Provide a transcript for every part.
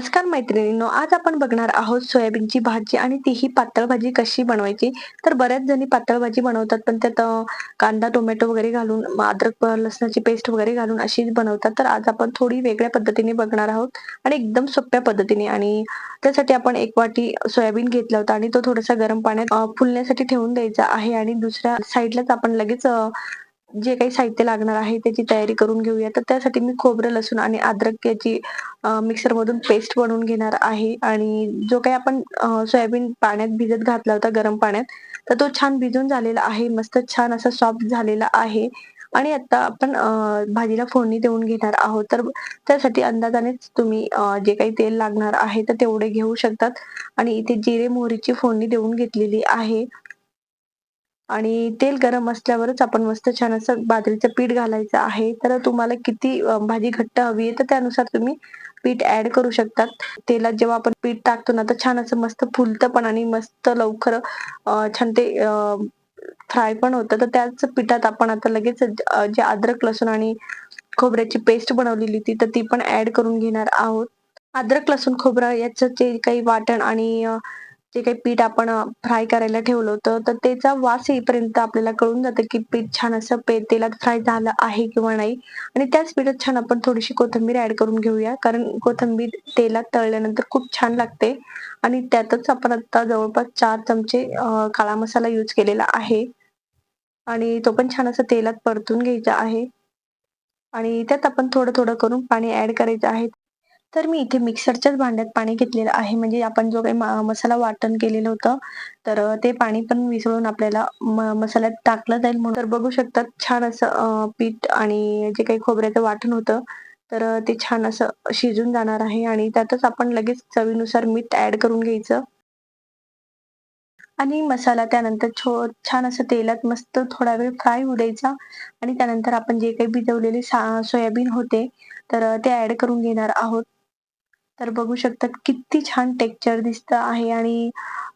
नमस्कार मैत्रिणींनो आज आपण बघणार आहोत सोयाबीनची भाजी आणि तीही पातळ भाजी कशी बनवायची. तर बऱ्याच जणी पातळ भाजी बनवतात पण त्यात कांदा टोमॅटो वगैरे घालून अद्रक लसणाची पेस्ट वगैरे घालून अशीच बनवतात. तर आज आपण थोडी वेगळ्या पद्धतीने बघणार आहोत आणि एकदम सोप्या पद्धतीने आणि त्यासाठी आपण एक वाटी सोयाबीन घेतला होता आणि तो थोडासा गरम पाण्यात फुलण्यासाठी ठेवून द्यायचा आहे आणि दुसऱ्या साईडलाच आपण लगेच जे काही साहित्य लागणार आहे त्याची तयारी करून घेऊया. तर त्यासाठी मी खोबरं लसूण आणि अद्रक याची मिक्सर मधून पेस्ट बनवून घेणार आहे. आणि जो काही आपण सोयाबीन पाण्यात भिजत घातला होता गरम पाण्यात तर तो छान भिजून झालेला आहे. मस्त छान असा सॉफ्ट झालेला आहे. आणि आता आपण भाजीला फोडणी देऊन घेणार आहोत. तर त्यासाठी अंदाजानेच तुम्ही जे काही तेल लागणार आहे तर तेवढे घेऊ शकतात. आणि इथे जिरे मोहरीची फोडणी देऊन घेतलेली आहे. आणि तेल गरम असल्यावरच आपण मस्त छान असं बाजरीचं पीठ घालायचं आहे. तर तुम्हाला किती भाजी घट्ट हवी आहे तर त्यानुसार तुम्ही पीठ ऍड करू शकतात. तेलात जेव्हा आपण पीठ टाकतो ना तर छान असं मस्त फुलतं पण आणि मस्त लवकर छान ते फ्राय पण होतं. तर त्याच पिठात आपण आता लगेच जे अद्रक लसूण आणि खोबऱ्याची पेस्ट बनवलेली होती तर ती पण ऍड करून घेणार आहोत. अद्रक लसूण खोबरं याचं जे काही वाटण आणि जे काही पीठ आपण फ्राय करायला ठेवलं होतं तर त्याचा वास येईपर्यंत आपल्याला कळून जातं की पीठ छान असं पे तेलात फ्राय झालं आहे किंवा नाही. आणि त्याच पिठात छान आपण थोडीशी कोथिंबीर ऍड करून घेऊया कारण कोथिंबीर तेलात तळल्यानंतर खूप छान लागते. आणि त्यातच आपण आता जवळपास चार चमचे काळा मसाला यूज केलेला आहे. आणि तो पण छान असं तेलात परतून घ्यायचा आहे. आणि त्यात आपण थोडं थोडं करून पाणी ऍड करायचं आहे. तर मी इथे मिक्सरच्याच भांड्यात पाणी घेतलेलं आहे. म्हणजे आपण जो काही मा- मसाला वाटण केलेलं होतं तर ते पाणी पण मिसळून आपल्याला म- मसाल्यात टाकलं जाईल म्हणून. तर बघू शकतात छान असं पीठ आणि जे काही खोबऱ्याचं वाटण होतं तर ते छान असं शिजून जाणार आहे आणि त्यातच आपण लगेच चवीनुसार मीठ ऍड करून घ्यायचं. आणि मसाला त्यानंतर छो छान असं तेलात मस्त थोडा वेळ फ्राय होऊ द्यायचा. आणि त्यानंतर आपण जे काही भिजवलेले सा- सोयाबीन होते तर ते ऍड करून घेणार आहोत. तर बघू शकतात किती छान टेक्स्चर दिसत आहे आणि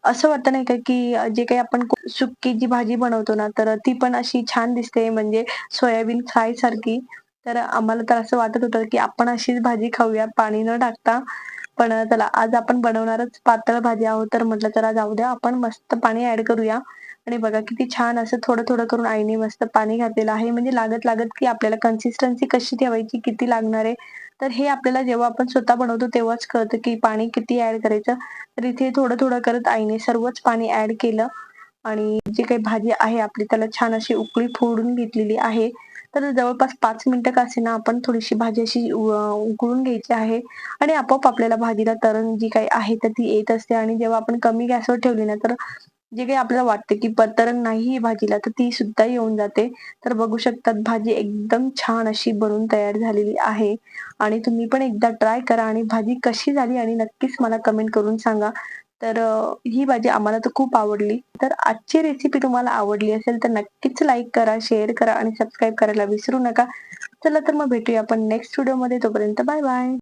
असं वाटतं नाही का की जे काही आपण सुक्की जी भाजी बनवतो ना तर ती पण अशी छान दिसते म्हणजे सोयाबीन फ्राय सारखी. तर आम्हाला तर असं वाटत होतं की आपण अशीच भाजी खाऊया पाणी न टाकता. पण चला आज आपण बनवणारच पातळ भाजी आहोत तर म्हटलं चला जाऊ द्या आपण मस्त पाणी ऍड करूया. आणि बघा किती छान असं थोडं थोडं करून आईने मस्त पाणी घातलेलं आहे. म्हणजे लागत लागत की आपल्याला कन्सिस्टन्सी कशी ठेवायची किती लागणार आहे तर हे आपल्याला जेव्हा आपण स्वतः बनवतो तेव्हाच कळतं की पाणी किती ऍड करायचं. तर इथे थोडं थोडं करत आईने सर्वच पाणी ऍड केलं. आणि जी काही भाजी आहे आपली त्याला छान अशी उकळी फोडून घेतलेली आहे. तर जवळपास पाच मिनिटं का असेना आपण थोडीशी भाजी अशी उकळून घ्यायची आहे. आणि आपोआप आपल्याला भाजीला तरण जी काही आहे तर ती येत असते. आणि जेव्हा आपण कमी गॅसवर ठेवली ना तर जे काही आपल्याला वाटते की पतरण नाही भाजीला तर ती सुद्धा येऊन जाते. तर बघू शकतात भाजी एकदम छान अशी बनून तयार झालेली आहे. आणि तुम्ही पण एकदा ट्राय करा आणि भाजी कशी झाली आणि नक्कीच मला कमेंट करून सांगा. तर ही भाजी आम्हाला तर खूप आवडली. तर आजची रेसिपी तुम्हाला आवडली असेल तर नक्कीच लाईक करा शेअर करा आणि सबस्क्राईब करायला विसरू नका. चला तर मग भेटूया आपण नेक्स्ट व्हिडिओमध्ये तोपर्यंत बाय बाय